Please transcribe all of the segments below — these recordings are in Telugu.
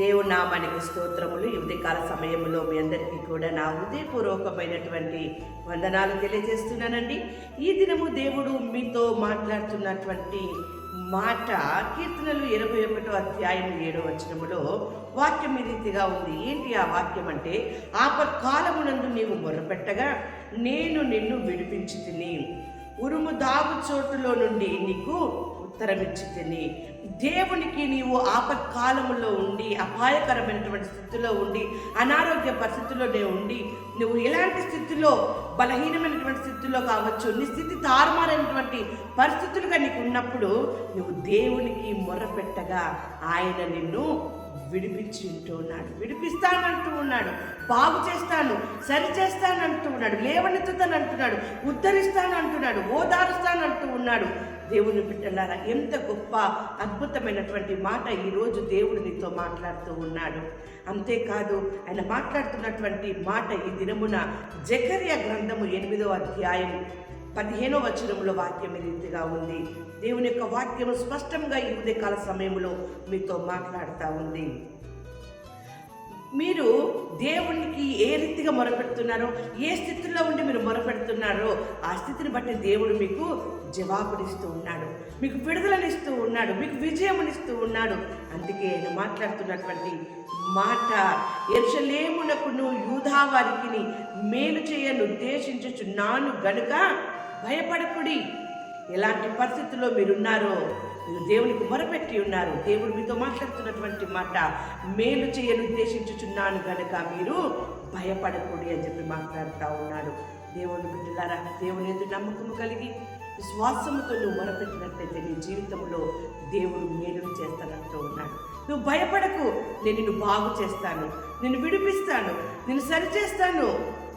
దేవుడు నామానికి స్తోత్రములు యువతికాల సమయంలో మీ అందరికీ కూడా నా హృదయపూర్వకమైనటువంటి వందనాలు తెలియజేస్తున్నానండి. ఈ దినము దేవుడు మీతో మాట్లాడుతున్నటువంటి మాట కీర్తనలు ఇరవై ఒకటో అధ్యాయం ఏడో వచనములో వాక్యం ఈ రీతిగా ఉంది. ఏంటి ఆ వాక్యం అంటే ఆపత్కాలమునందు నీవు మొరపెట్టగా నేను నిన్ను విడిపించి తిని ఉరుము దాగు చోటులో నుండి నీకు ఉత్తరమిచ్చి తిని దేవునికి నీవు ఆపత్కాలంలో ఉండి అపాయకరమైనటువంటి స్థితిలో ఉండి అనారోగ్య పరిస్థితుల్లోనే ఉండి నువ్వు ఎలాంటి స్థితిలో బలహీనమైనటువంటి స్థితిలో కావచ్చు నీ స్థితి తారుమారైనటువంటి పరిస్థితులుగా నీకు ఉన్నప్పుడు నువ్వు దేవునికి మొర్రపెట్టగా ఆయన నిన్ను విడిపించి ఉంటున్నాడు విడిపిస్తానంటూ ఉన్నాడు. బాగు చేస్తాను సరి చేస్తానంటూ ఉన్నాడు. లేవనెత్తుతాను అంటున్నాడు ఉద్ధరిస్తాను అంటున్నాడు ఓదారుస్తానంటూ ఉన్నాడు. దేవుని బిడ్డలారా ఎంత గొప్ప అద్భుతమైనటువంటి మాట ఈరోజు దేవుడు నీతో మాట్లాడుతూ ఉన్నాడు. అంతేకాదు ఆయన మాట్లాడుతున్నటువంటి మాట ఈ దినమున జకర్య గ్రంథము ఎనిమిదో అధ్యాయం పదిహేనో వచనంలో వాక్యం ఈ రీతిగా ఉంది. దేవుని యొక్క వాక్యం స్పష్టంగా ఈ ఉదయకాల సమయంలో మీతో మాట్లాడుతూ ఉంది. మీరు దేవునికి ఏ రీతిగా మొరపెడుతున్నారో ఏ స్థితిలో ఉండి మీరు మొరపెడుతున్నారో ఆ స్థితిని బట్టి దేవుడు మీకు జవాబునిస్తూ ఉన్నాడు. మీకు విడుదలనిస్తూ ఉన్నాడు. మీకు విజయమునిస్తూ ఉన్నాడు. అందుకే ఆయన మాట్లాడుతున్నటువంటి మాట ఎర్షలేమునకును యూధా వారికి మేలు చేయను ఉద్దేశించుచున్నాను గనుక భయపడకుడి. ఎలాంటి పరిస్థితుల్లో మీరున్నారో మీరు దేవునికి మొరపెట్టి ఉన్నారు. దేవుడు మీతో మాట్లాడుతున్నటువంటి మాట మేలు చేయను ఉద్దేశించుచున్నాను కనుక మీరు భయపడకూడి అని చెప్పి మాట్లాడుతూ ఉన్నాడు దేవుని బిడ్డలారా దేవుని ఎందు నమ్మకం కలిగి విశ్వాసముతో నువ్వు మొరపెట్టినట్లయితే నీ జీవితంలో దేవుడు మేలు చేస్తానంటూ ఉన్నాడు. నువ్వు భయపడకు నేను నిన్ను బాగు చేస్తాను నిన్ను విడిపిస్తాను నిన్ను సరిచేస్తాను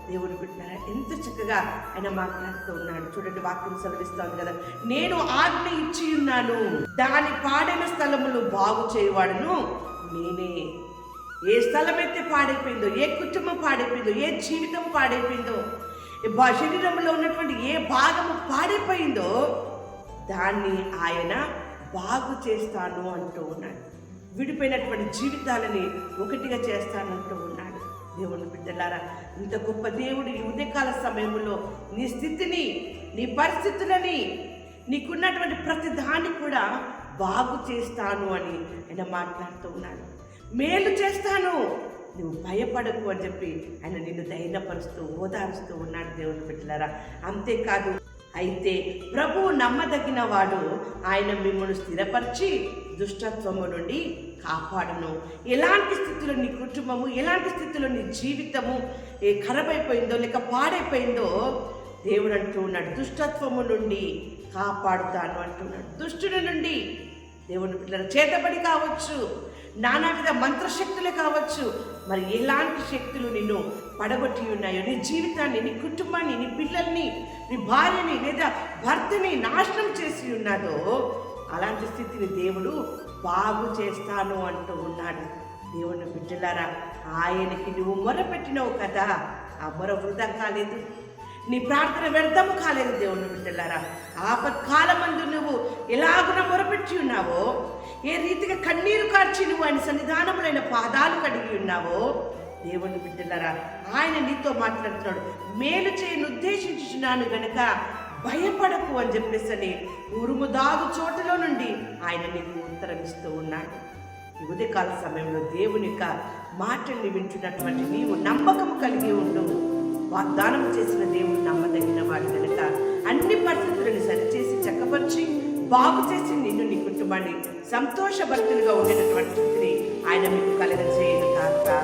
దేవుని పెట్టారా? ఎంత చక్కగా ఆయన మాట్లాడుతూ ఉన్నాడు. చూడండి వాక్యం సెలవిస్తోంది కదా. నేను ఆజ్ఞ ఇచ్చి ఉన్నాను. దాని పాడైన స్థలములు బాగు చేయవాడును నేనే. ఏ స్థలం అయితే పాడైపోయిందో ఏ కుటుంబం పాడైపోయిందో ఏ జీవితం పాడైపోయిందో శరీరంలో ఉన్నటువంటి ఏ భాగము పాడైపోయిందో దాన్ని ఆయన బాగు చేస్తాను అంటూ ఉన్నాడు. విడిపోయినటువంటి జీవితాలని ఒకటిగా చేస్తానంటూ ఉన్నాడు. దేవుని బిడ్డలారా ఇంత గొప్ప దేవుడు ఈ ఉదయకాల సమయంలో నీ స్థితిని నీ పరిస్థితులని నీకున్నటువంటి ప్రతి దాన్ని కూడా బాగు చేస్తాను అని ఆయన మాట్లాడుతూ ఉన్నాడు. మేలు చేస్తాను నువ్వు భయపడకు అని చెప్పి ఆయన నిన్ను ధైర్యపరుస్తూ ఓదారుస్తూ ఉన్నాడు దేవుని బిడ్డలారా. అంతేకాదు అయితే ప్రభువు నమ్మదగిన వాడు ఆయన మిమ్మల్ని స్థిరపరిచి దుష్టత్వము నుండి కాపాడును. ఎలాంటి స్థితిలో నీ కుటుంబము ఎలాంటి స్థితిలో నీ జీవితము ఏ ఖరబైపోయిందో లేక పాడైపోయిందో దేవుడు అంటూ ఉన్నాడు. దుష్టత్వము నుండి కాపాడుతాను అంటున్నాడు దుష్టుని నుండి దేవుని పిల్లల చేతబడి కావచ్చు. నానావిధ మంత్రశక్తులే కావచ్చు. మరి ఎలాంటి శక్తులు నిన్ను పడగొట్టి ఉన్నాయో? నీ జీవితాన్ని నీ కుటుంబాన్ని నీ పిల్లల్ని నీ భార్యని లేదా భర్తని నాశనం చేసి ఉన్నాదో అలాంటి స్థితిని దేవుడు బాగు చేస్తాను అంటూ ఉన్నాడు. దేవుని బిడ్డలారా ఆయనకి నువ్వు మొరపెట్టినవు కదా. ఆ మొర వృధా కాలేదు. నీ ప్రార్థన వ్యర్థము కాలేదు దేవుని బిడ్డలారా. ఆపత్కాలమందు నువ్వు ఎలాగున మొరపెట్టి ఉన్నావో ఏ రీతిగా కన్నీరు కార్చి నువ్వు ఆయన సన్నిధానములైన పాదాలు కడిగి ఉన్నావో? దేవుని బిడ్డలరా ఆయన నీతో మాట్లాడుతున్నాడు. మేలు చేయను ఉద్దేశించున్నాను గనుక భయపడకు అని చెప్పేసి అని ఉరుము దాగు నుండి ఆయన నీకు ఉత్తరం ఇస్తూ ఉన్నాడు. ఉదయకాల సమయంలో దేవుని యొక్క మాటల్ని వింటున్నటువంటి నీవు నమ్మకం కలిగి ఉండు. వాగ్దానం చేసిన దేవుడు నమ్మదగిన వాడు కనుక అన్ని పరిస్థితులను సరిచేసి చక్కపరిచి బాగు చేసి నిన్ను నీ కుటుంబాన్ని సంతోషభర్తులుగా ఉండేటటువంటి స్థితిని ఆయన మీకు కలగజేయను కాస్తా